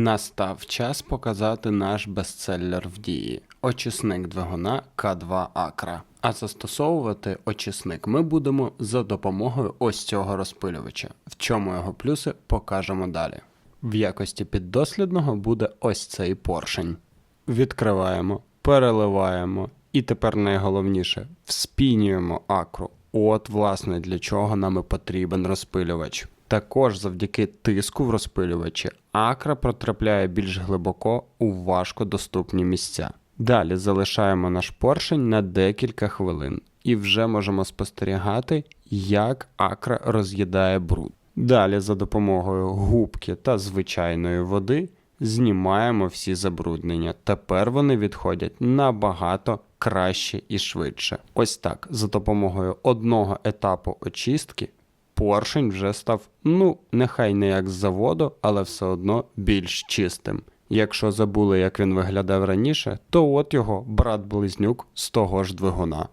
Настав час показати наш бестселер в дії очисник двигуна К2 Акра. А застосовувати очисник ми будемо за допомогою ось цього розпилювача. В чому його плюси покажемо далі. В якості піддослідного буде ось цей поршень. Відкриваємо, переливаємо і тепер найголовніше вспінюємо акру. От, власне, для чого нам і потрібен розпилювач. Також завдяки тиску в розпилювачі акра потрапляє більш глибоко у важкодоступні місця. Далі залишаємо наш поршень на декілька хвилин і вже можемо спостерігати, як акра роз'їдає бруд. Далі за допомогою губки та звичайної води знімаємо всі забруднення. Тепер вони відходять набагато краще і швидше. Ось так, за допомогою одного етапу очистки поршень вже став, ну, нехай не як з заводу, але все одно більш чистим. Якщо забули, як він виглядав раніше, то от його брат-близнюк з того ж двигуна.